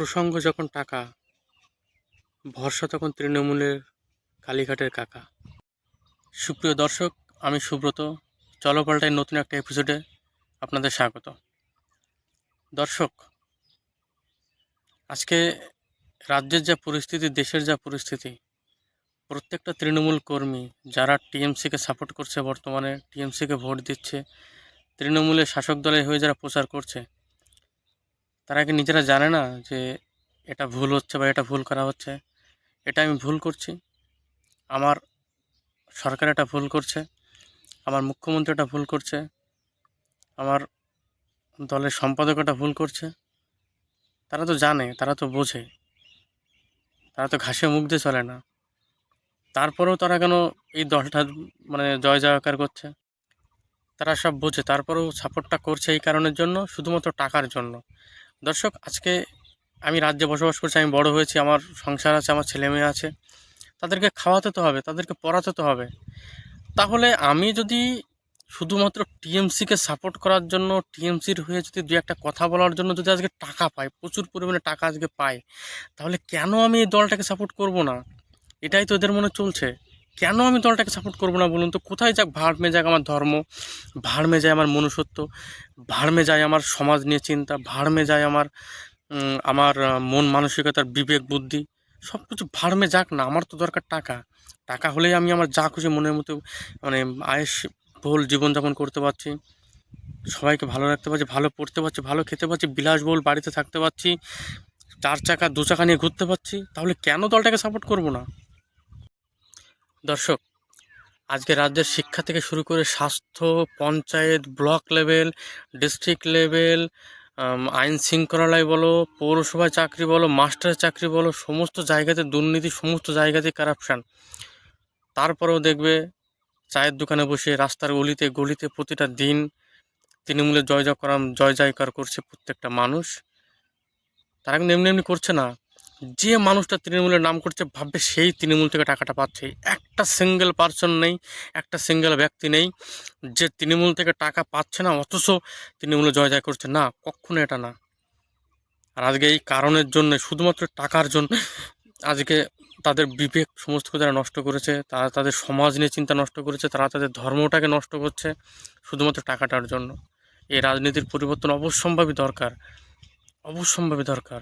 প্রসঙ্গ যখন টাকা, ভরসা তখন তৃণমূলের কালীঘাটের কাকা। সুপ্রিয় দর্শক, আমি সুব্রত। চলো পাল্টাই নতুন একটা এপিসোডে আপনাদের স্বাগত। দর্শক, আজকে রাজ্যের যা পরিস্থিতি, দেশের যা পরিস্থিতি, প্রত্যেকটা তৃণমূল কর্মী যারা টিএমসিকে সাপোর্ট করছে, বর্তমানে টিএমসিকে ভোট দিচ্ছে, তৃণমূলের শাসক দলের হয়ে যারা প্রচার করছে তারা কি নিজেরা জানে না যে এটা ভুল হচ্ছে বা এটা ভুল করা হচ্ছে? এটা আমি ভুল করছি। আমার সরকার এটা ভুল করছে। আমার মুখ্যমন্ত্রী এটা ভুল করছে। আমার দলের সম্পাদক এটা ভুল করছে। তারা তো জানে, তারা তো বোঝে। তারা তো ঘাসে মুখ দিয়ে চলে না। তারপরেও তারা কেন এই দলটা মানে জয় জয়কার করছে? তারা সব বোঝে। তারপরেও সাপোর্টটা করছে এই কারণের জন্য, শুধুমাত্র টাকার জন্য। দর্শক, আজকে আমি রাজ্যে বসবাস করছি, আমি বড় হয়েছি, আমার সংসার আছে, আমার ছেলে মেয়ে আছে। তাদেরকে খাওয়াতে তো হবে, তাদেরকে পড়াতে তো হবে। তাহলে আমি যদি শুধুমাত্র টিএমসিকে সাপোর্ট করার জন্য, টিএমসির হয়ে যদি দু একটা কথা বলার জন্য যদি আজকে টাকা পাই, প্রচুর পরিমাণে টাকা আজকে পাই, তাহলে কেন আমি এই দলটাকে সাপোর্ট করব না? এটাই তো এদের মনে চলছে। কেন আমি দলটাকে সাপোর্ট করব না বলুন তো? কোথায় যাক ভাড়মে যাক আমার ধর্ম ভাড়মে যায় আমার মনুষ্যত্ব ভাড়মে যায় আমার সমাজ নিয়ে চিন্তা ভাড়মে যায় আমার আমার মন মানসিকতার বিবেক, বুদ্ধি সব কিছু ভাড়মে যাক না, আমার তো দরকার টাকা। টাকা হলেই আমি আমার যা খুশি মনের মতো মানে আয়েস বহুল জীবনযাপন করতে পারছি। সবাইকে ভালো রাখতে পারছি, ভালো পড়তে পারছি, ভালো খেতে পারছি, বিলাসবহুল বাড়িতে থাকতে পারছি, চার চাকা, দু চাকা নিয়ে ঘুরতে পারছি, তাহলে কেন দলটাকে সাপোর্ট করব না? দর্শক, আজকে রাজ্যের শিক্ষা থেকে শুরু করে স্বাস্থ্য, panchayat, block level, district level আইন শৃঙ্খলায় বলো, পৌরসভায় চাকরি বলো, মাস্টারের চাকরি বলো, সমস্ত জায়গাতে দুর্নীতি, সমস্ত জায়গাতে কারাপশান তারপরেও দেখবে চায়ের দোকানে বসে রাস্তার গলিতে গলিতে প্রতিটা দিন তৃণমূলের জয় জয় করা জয় জয়কার করছে প্রত্যেকটা মানুষ। তারা কিন্তু এমনি এমনি করছে না। যে মানুষটা তৃণমূলের নাম করছে, ভাববে সেই তৃণমূল থেকে টাকাটা পাচ্ছে। একটা সিঙ্গেল পার্সন নেই, একটা সিঙ্গেল ব্যক্তি নেই, যে তৃণমূল থেকে টাকা পাচ্ছে না, অথচ তৃণমূলে জয় জয় করছে। না, কখনো এটা না। আর আজকে এই কারণের জন্য, শুধুমাত্র টাকার জন্য, আজকে তাদের বিবেক সমস্ত তারা নষ্ট করেছে, তারা তাদের সমাজ নিয়ে চিন্তা নষ্ট করেছে, তারা তাদের ধর্মটাকে নষ্ট করছে, শুধুমাত্র টাকাটার জন্য। এই রাজনীতির পরিবর্তন অবশ্যম্ভাবী দরকার অবশ্যম্ভাবী দরকার।